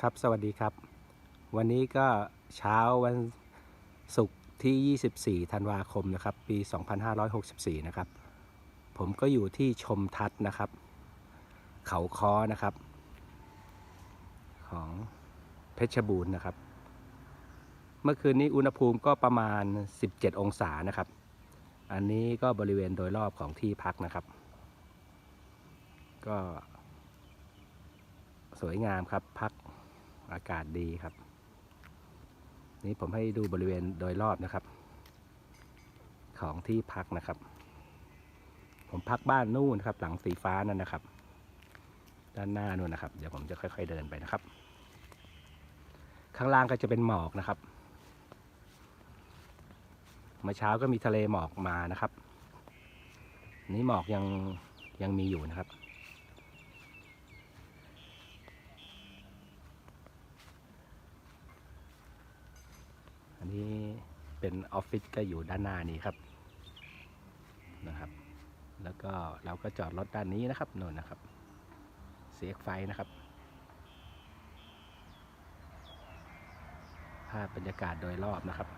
ครับสวัสดีครับ วันนี้ก็เช้าวันศุกร์ที่ 24 ธันวาคมนะครับ ปี 2564 นะครับ ผมก็อยู่ที่ชมทัศนะครับ เขาคอนะครับ ของเพชรบูรณ์นะครับ เมื่อคืนนี้อุณหภูมิก็ประมาณ 17 องศานะครับ อันนี้ก็บริเวณโดยรอบของที่พักนะครับ ก็สวยงามครับพัก อากาศดีครับ นี่ผมให้ดูบริเวณโดยรอบนะครับ ของที่พักนะครับ ผมพักบ้านนู่นครับ หลังสีฟ้านั่นนะครับ ด้านหน้านู่นนะครับ เดี๋ยวผมจะค่อย ๆเดินไปนะครับ ข้างล่างก็จะเป็นหมอกนะครับเมื่อเช้าก็มีทะเลหมอกมานะครับ นี่หมอกยังยังมีอยู่นะครับ นี้เป็นออฟฟิศก็อยู่ด้านหน้านี้ครับนะครับ แล้วก็เราก็จอดรถด้านนี้นะครับโน่นนะครับ เสียไฟนะครับ ภาพบรรยากาศโดยรอบนะครับ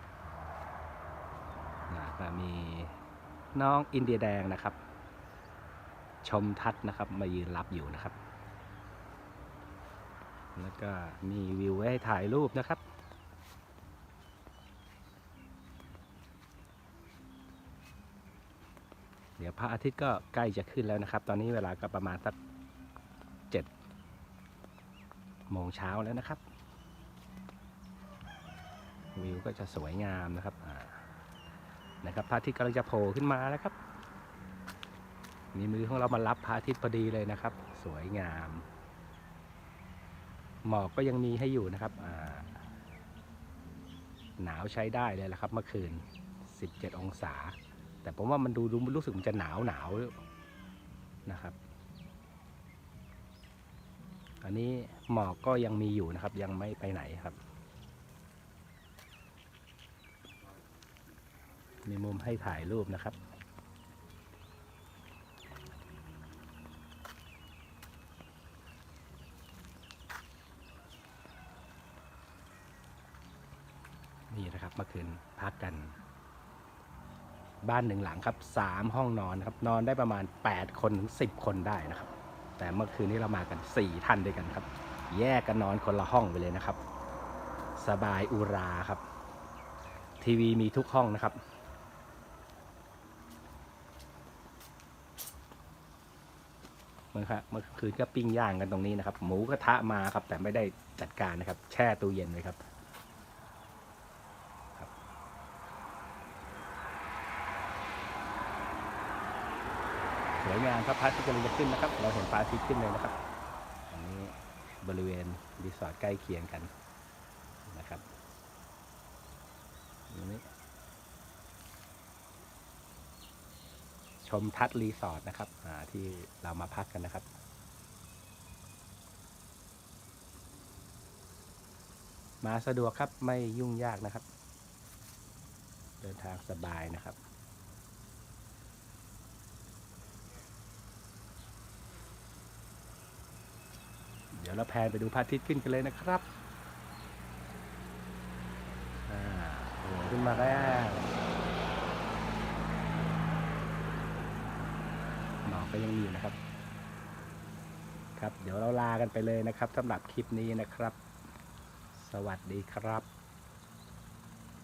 นะก็มีน้องอินเดียแดงนะครับ ชมทัศนะครับมายืนรับอยู่นะครับ แล้วก็มีวิวให้ถ่ายรูปนะครับ ดี๋ยวพระอาทิตย์ก็ใกล้จะขึ้นแล้วนะครับ ตอนนี้เวลาก็ประมาณสักเจ็ดโมงเช้าแล้วนะครับ วิวก็จะสวยงามนะครับนะครับพระอาทิตย์กำลังจะโผล่ขึ้นมาแล้วครับ มีมือของเรามารับพระอาทิตย์พอดีเลยนะครับ สวยงาม หมอกก็ยังมีให้อยู่นะครับหนาวใช้ได้เลยละครับ เมื่อคืน 17 องศา แต่ผมว่ามันดูดูรู้สึกมันจะหนาวหนาวนะครับ อันนี้หมอกก็ยังมีอยู่นะครับ ยังไม่ไปไหนครับ มีมุมให้ถ่ายรูปนะครับนี่นะครับเมื่อคืนพักกัน บ้านหนึ่งหลังครับสามห้องนอนครับนอนได้ประมาณ 8 คนถึง10 คนได้นะครับ แต่เมื่อคืนนี้เรามากัน 4ท่านด้วยกันครับ แยกกันนอนคนละห้องไปเลยนะครับ สบายอุราครับ ทีวีมีทุกห้องนะครับเมื่อคืนก็ปิ้งย่างกันตรงนี้นะครับ หมูกระทะมาครับ แต่ไม่ได้จัดการนะครับ แช่ตู้เย็นไว้ครับ วยงามครับพระอาทิตย์กำลังจะขึ้นนะครับ เราเห็นพระอาทิตย์ขึ้นเลยนะครับ อันนี้บริเวณรีสอร์ทใกล้เคียงกันนะครับอันนี้ชมทัศน์รีสอร์ทนะครับที่เรามาพักกันนะครับมาสะดวกครับไม่ยุ่งยากนะครับ เดินทางสบายนะครับ ยวเราแพนไปดูพระอาทิตย์ขึ้นกันเลยนะครับอ่าโอ้โหขึ้นมาแล้วหมอกก็ยังมีอยู่นะครับ ครับ เดี๋ยวเราลากันไปเลยนะครับสำหรับคลิปนี้นะครับ สวัสดีครับ